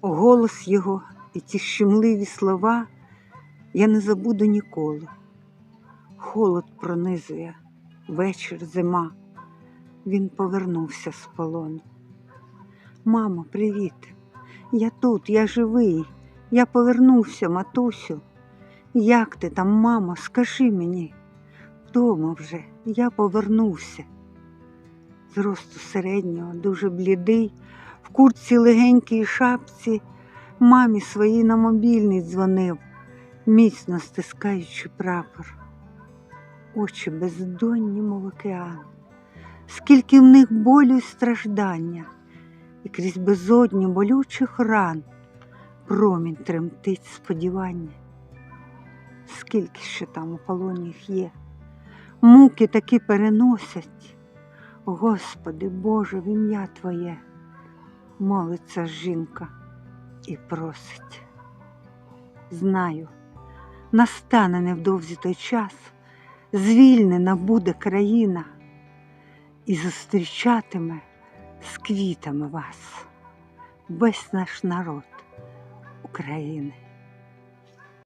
Голос його і ті щемливі слова я не забуду ніколи. Холод пронизує, вечір, зима. Він повернувся з полону. Мамо, привіт. Я тут, я живий. Я повернувся, матусю. Як ти там, мамо, скажи мені? Вдома вже я повернувся. Зросту середнього, дуже блідий, в куртці легенькій шапці, мамі своїй на мобільний дзвонив, міцно стискаючи прапор. Очі бездонні, мов океан, скільки в них болю й страждання, і крізь безодню болючих ран промінь тремтить сподівання. Скільки ще там у полоні їх є, муки таки переносять. Господи Боже, в ім'я Твоє, молиться жінка і просить. Знаю, настане невдовзі той час, звільнена буде країна і зустрічатиме з квітами вас весь наш народ України.